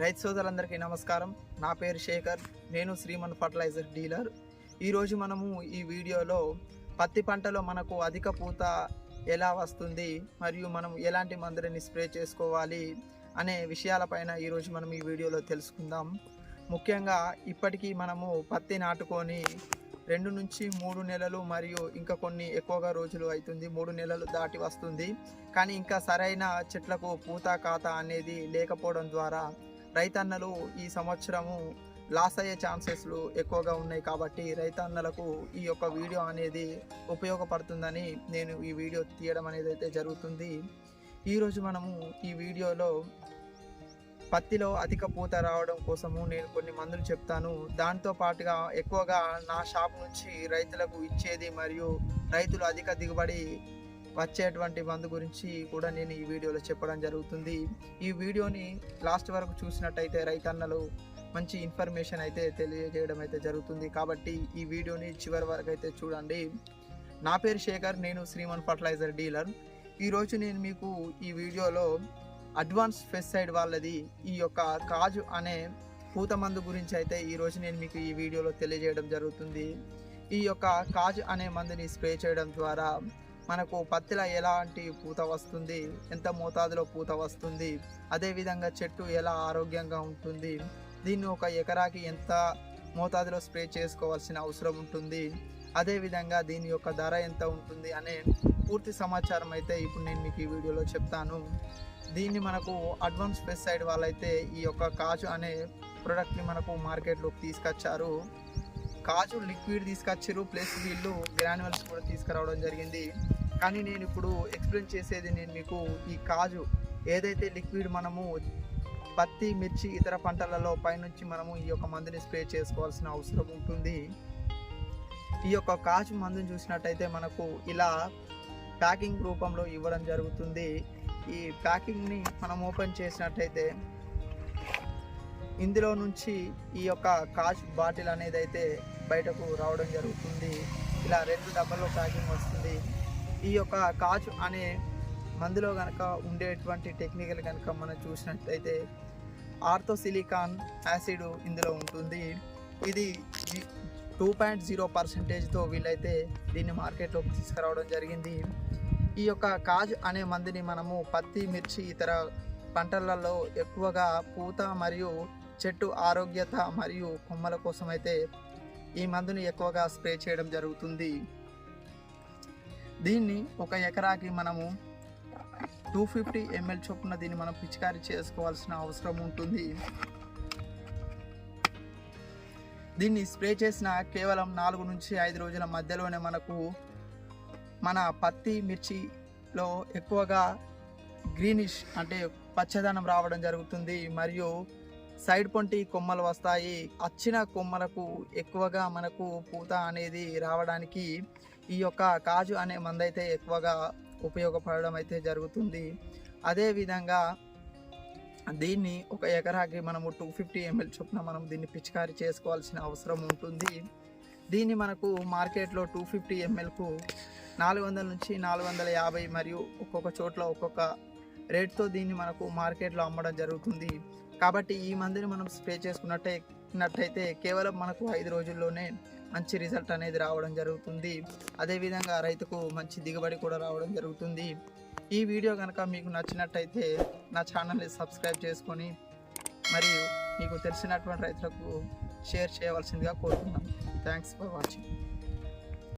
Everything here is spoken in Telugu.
రైతు సోదరులందరికీ నమస్కారం. నా పేరు శేఖర్. నేను శ్రీమన్ ఫర్టిలైజర్ డీలర్. ఈరోజు మనము ఈ వీడియోలో పత్తి పంటలో మనకు అధిక పూత ఎలా వస్తుంది మరియు మనం ఎలాంటి మందులని స్ప్రే చేసుకోవాలి అనే విషయాలపైన ఈరోజు మనం ఈ వీడియోలో తెలుసుకుందాం. ముఖ్యంగా ఇప్పటికీ మనము పత్తి నాటుకొని రెండు నుంచి మూడు నెలలు మరియు ఇంకా కొన్ని ఎక్కువగా రోజులు అవుతుంది మూడు నెలలు దాటి వస్తుంది. కానీ ఇంకా సరైన చెట్లకు పూత కాత అనేది లేకపోవడం ద్వారా రైతన్నలు ఈ సంవత్సరము లాస్ అయ్యే ఛాన్సెస్లు ఎక్కువగా ఉన్నాయి కాబట్టి రైతన్నలకు ఈ యొక్క వీడియో అనేది ఉపయోగపడుతుందని నేను ఈ వీడియో తీయడం అనేది అయితే జరుగుతుంది. ఈరోజు మనము ఈ వీడియోలో పత్తిలో అధిక పూత రావడం కోసము నేను కొన్ని మందులు చెప్తాను. దాంతో పాటుగా ఎక్కువగా నా షాప్ నుంచి రైతులకు ఇచ్చేది మరియు రైతులు అధిక దిగుబడి వచ్చేటువంటి మందు గురించి కూడా నేను ఈ వీడియోలో చెప్పడం జరుగుతుంది. ఈ వీడియోని లాస్ట్ వరకు చూసినట్టయితే రైతన్నలు మంచి ఇన్ఫర్మేషన్ అయితే తెలియజేయడం అయితే జరుగుతుంది. కాబట్టి ఈ వీడియోని చివరి వరకు అయితే చూడండి. నా పేరు శేఖర్ నేను శ్రీమన్ ఫర్టిలైజర్ డీలర్. ఈరోజు నేను మీకు ఈ వీడియోలో అడ్వాన్స్ ఫెస్సైడ్ వాళ్ళది ఈ యొక్క కాజు అనే పూత మందు గురించి అయితే ఈరోజు నేను మీకు ఈ వీడియోలో తెలియజేయడం జరుగుతుంది. ఈ యొక్క కాజు అనే మందుని స్ప్రే చేయడం ద్వారా మనకు పత్తిలో ఎలాంటి పూత వస్తుంది? ఎంత మోతాదులో పూత వస్తుంది? అదేవిధంగా చెట్టు ఎలా ఆరోగ్యంగా ఉంటుంది? దీన్ని ఒక ఎకరాకి ఎంత మోతాదులో స్ప్రే చేసుకోవాల్సిన అవసరం ఉంటుంది? అదేవిధంగా దీని యొక్క ధర ఎంత ఉంటుంది? అనే పూర్తి సమాచారం అయితే ఇప్పుడు నేను మీకు ఈ వీడియోలో చెప్తాను. దీన్ని మనకు అడ్వాన్స్ పెస్టిసైడ్ వాళ్ళైతే ఈ యొక్క కాజు అనే ప్రోడక్ట్ని మనకు మార్కెట్లోకి తీసుకొచ్చారు. కాజు లిక్విడ్ తీసుకొచ్చారు ప్లస్ వీళ్ళు గ్రాన్యువల్స్ కూడా తీసుకురావడం జరిగింది. కానీ నేను ఇప్పుడు ఎక్స్ప్లెయిన్ చేసేది నేను మీకు ఈ కాజు. ఏదైతే లిక్విడ్ మనము పత్తి మిర్చి ఇతర పంటలలో పైనుంచి మనము ఈ యొక్క మందుని స్ప్రే చేసుకోవాల్సిన అవసరం ఉంటుంది. ఈ యొక్క కాజు మందుని చూసినట్టయితే మనకు ఇలా ప్యాకింగ్ రూపంలో ఇవ్వడం జరుగుతుంది. ఈ ప్యాకింగ్ని మనం ఓపెన్ చేసినట్టయితే ఇందులో నుంచి ఈ యొక్క కాచ్ బాటిల్ అనేది అయితే బయటకు రావడం జరుగుతుంది. ఇలా రెండు డబ్బాల్లో ప్యాకింగ్ వస్తుంది. ఈ యొక్క కాచు అనే మందులో కనుక ఉండేటువంటి టెక్నికల్ కనుక మనం చూసినట్లయితే ఆర్థోసిలికాన్ యాసిడ్ ఇందులో ఉంటుంది. ఇది టూ పాయింట్ జీరో పర్సెంటేజ్తో వీళ్ళైతే దీన్ని మార్కెట్లోకి తీసుకురావడం జరిగింది. ఈ యొక్క కాజ్ అనే మందుని మనము పత్తి మిర్చి ఇతర పంటలలో ఎక్కువగా పూత మరియు చెట్టు ఆరోగ్యత మరియు కొమ్మల కోసం అయితే ఈ మందుని ఎక్కువగా స్ప్రే చేయడం జరుగుతుంది. దీన్ని ఒక ఎకరాకి మనము టూ ఫిఫ్టీ ఎంఎల్ చొప్పున దీన్ని మనం పిచికారీ చేసుకోవాల్సిన అవసరం ఉంటుంది. దీన్ని స్ప్రే చేసిన కేవలం నాలుగు నుంచి ఐదు రోజుల మధ్యలోనే మనకు మన పత్తి మిర్చిలో ఎక్కువగా గ్రీనిష్ అంటే పచ్చదనం రావడం జరుగుతుంది. మరియు సైడ్ పొంటి కొమ్మలు వస్తాయి. అచ్చిన కొమ్మలకు ఎక్కువగా మనకు పూత అనేది రావడానికి ఈ యొక్క కాజు అనే మందైతే ఎక్కువగా ఉపయోగపడడం అయితే జరుగుతుంది. అదేవిధంగా దీన్ని ఒక ఎకరాకి మనము టూ ఫిఫ్టీ ఎంఎల్ చొప్పున మనం దీన్ని పిచికారీ చేసుకోవాల్సిన అవసరం ఉంటుంది. దీన్ని మనకు మార్కెట్లో టూ ఫిఫ్టీ ఎంఎల్కు నాలుగు వందల నుంచి నాలుగు వందల యాభై మరియు ఒక్కొక్క చోట్ల ఒక్కొక్క రేట్తో దీన్ని మనకు మార్కెట్లో అమ్మడం జరుగుతుంది. కాబట్టి ఈ మందుని మనం స్ప్రే చేసుకున్నట్టే చూసుకున్నట్టయితే కేవలం మనకు ఐదు రోజుల్లోనే మంచి రిజల్ట్ అనేది రావడం జరుగుతుంది. అదేవిధంగా రైతుకు మంచి దిగుబడి కూడా రావడం జరుగుతుంది. ఈ వీడియో కనుక మీకు నచ్చినట్టయితే నా ఛానల్ని సబ్స్క్రైబ్ చేసుకొని మరియు మీకు తెలిసినటువంటి రైతులకు షేర్ చేయవలసిందిగా కోరుతున్నాను. Thanks for watching.